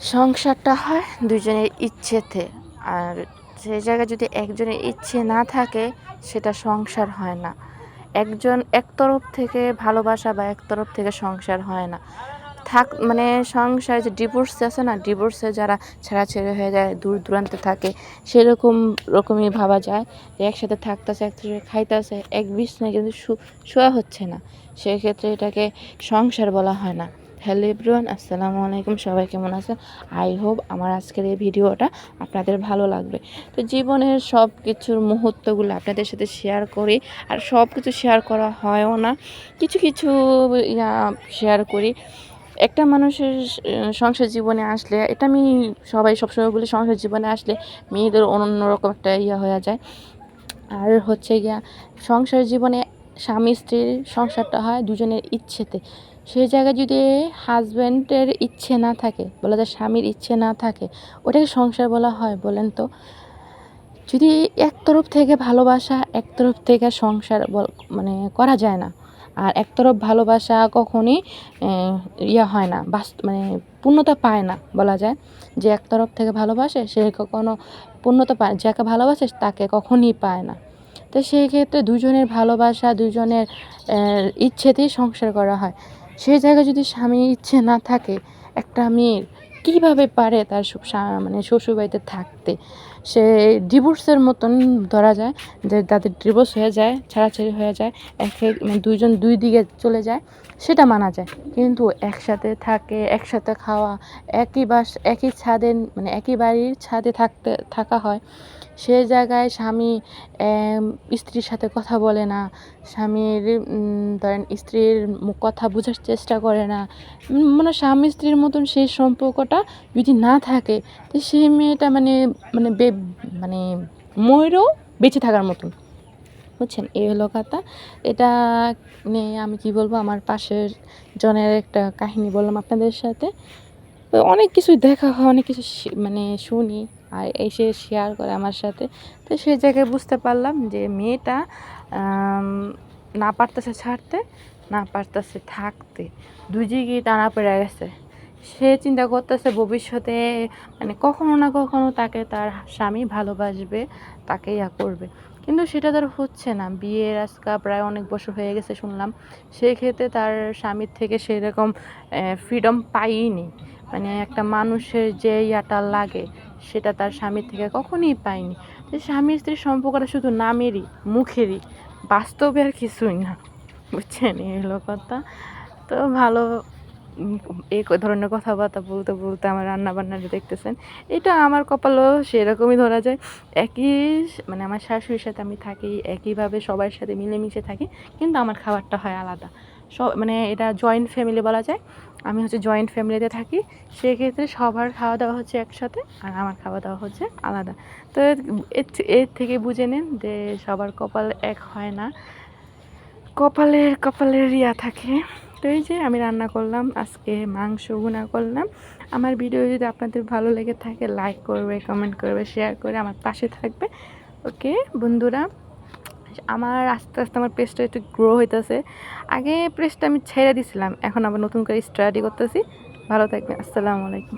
সংসারটা হয় দুজনের ইচ্ছেতে। আর সেই জায়গায় যদি একজনের ইচ্ছে না থাকে, সেটা সংসার হয় না। একজন এক তরফ থেকে ভালোবাসা বা এক তরফ থেকে সংসার হয় না। থাক মানে সংসারে যে ডিভোর্স আছে না ডিভোর্সে যারা ছেঁড়াছেড়ি হয়ে যায়, দূর দূরান্তে থাকে, সেরকম রকমই ভাবা যায় যে একসাথে থাকতেছে, একসাথে খাইতেছে, এক বিছনায় কিন্তু শোয়া হচ্ছে না। সেক্ষেত্রে এটাকে সংসার বলা হয় না। হ্যালো এভরিওয়ান, আসসালামু আলাইকুম। সবাই কেমন আছেন? আই হোপ আমার আজকের এই ভিডিওটা আপনাদের ভালো লাগবে। তো জীবনের সব কিছুর মুহূর্তগুলো আপনাদের সাথে শেয়ার করি, আর সব কিছু শেয়ার করা হয়ও না। কিছু কিছু শেয়ার করি। একটা মানুষের সংসার জীবনে আসলে, এটা আমি সবাই সবসময় বলি, সংসার জীবনে আসলে মেয়েদের অন্যরকম একটা ইয়া হয়ে যায়। আর হচ্ছে গিয়া, সংসার জীবনে স্বামী স্ত্রীর সংসারটা হয় দুজনের ইচ্ছেতে। সেই জায়গায় যদি হাজব্যান্ডের ইচ্ছে না থাকে, বলা যায় স্বামীর ইচ্ছে না থাকে, ওটাকে সংসার বলা হয় বলেন তো? যদি এক তরফ থেকে ভালোবাসা, এক তরফ থেকে সংসার মানে করা যায় না। আর একতরফ ভালোবাসা কখনই ইয়া হয় না বাস মানে পূর্ণতা পায় না বলা যায়। যে একতরফ থেকে ভালোবাসে, সে কখনো পূর্ণতা পায় যাকে ভালোবাসে তাকে কখনই পায় না। তো সেই ক্ষেত্রে দুজনের ভালোবাসা, দুজনের ইচ্ছেতেই সংসার করা হয়। সেই জায়গায় যদি স্বামীর ইচ্ছে না থাকে, একটা মেয়ের কীভাবে পারে তার মানে শ্বশুরবাড়িতে থাকতে? সে ডিভোর্সের মতন ধরা যায়, যে তাদের ডিভোর্স হয়ে যায়, ছাড়াছাড়ি হয়ে যায়, এক মানে দুইজন দুই দিকে চলে যায়, সেটা মানা যায়। কিন্তু একসাথে থাকে, একসাথে খাওয়া, একই বাস, একই ছাদে মানে একই বাড়ির ছাদে থাকতে, থাকা হয়। সে জায়গায় স্বামী স্ত্রীর সাথে কথা বলে না। স্বামীর ধরেন স্ত্রীর কথা বোঝার চেষ্টা করে না। মানে স্বামী স্ত্রীর মতন সেই সম্পর্কটা যদি না থাকে, তো সেই মেয়েটা মানে মানে বে মানে ময়ূরও বেঁচে থাকার মতন। বুঝছেন? এই হলো কথা। এটা নিয়ে আমি কি বলব? আমার পাশের জনের একটা কাহিনী বললাম আপনাদের সাথে। অনেক কিছু দেখা হয়, অনেক কিছু মানে শুনি আর এসে শেয়ার করে আমার সাথে। তো সেই জায়গায় বুঝতে পারলাম যে মেয়েটা না পারতেছে ছাড়তে, না পারতেছে থাকতে। দুই জায়গায় টানা পড়ে গেছে সে চিন্তা করতেছে ভবিষ্যতে মানে কখনো না কখনো তাকে তার স্বামী ভালোবাসবে, তাকে ইয়া করবে। কিন্তু সেটা তার হচ্ছে না। বিয়ের আজকা প্রায় অনেক বছর হয়ে গেছে শুনলাম। সেই ক্ষেত্রে তার স্বামীর থেকে সেরকম ফ্রিডম পাইনি। মানে একটা মানুষের যে ইয়াটা লাগে, সেটা তার স্বামীর থেকে কখনোই পায়নি তো স্বামী স্ত্রীর সম্পর্কটা শুধু নামেরই, মুখেরই। বাস্তবে আর কিছুই না। বুঝছেন এই হলো কথা? তো ভালো এই ধরনের কথাবার্তা বলতে বলতে আমার রান্না বান্নাটা দেখতেছেন, এটা আমার কপালও সেরকমই ধরা যায়। একই মানে আমার শাশুড়ির সাথে আমি থাকি, একইভাবে সবার সাথে মিলেমিশে থাকি, কিন্তু আমার খাবারটা হয় আলাদা। সব মানে এটা জয়েন্ট ফ্যামিলি বলা যায়। আমি হচ্ছে জয়েন্ট ফ্যামিলিতে থাকি, সেক্ষেত্রে সবার খাওয়া দাওয়া হচ্ছে একসাথে আর আমার খাওয়া দাওয়া হচ্ছে আলাদা। তো এর থেকে বুঝে নেন যে সবার কপাল এক হয় না। কপালের কপালের ইয়া থাকে। তো এই যে আমি রান্না করলাম, আজকে মাংস গুনা করলাম। আমার ভিডিও যদি আপনাদের ভালো লেগে থাকে লাইক করবে কমেন্ট করবে শেয়ার করে আমার পাশে থাকবে। ওকে বন্ধুরা, আমার আস্তে আস্তে আমার পেজটা একটু গ্রো হইতেছে। আগে পেজটা আমি ছেড়ে দিছিলাম, এখন আবার নতুন করে স্টাডি করতেছি। ভালো থাকবে আসসালামু আলাইকুম।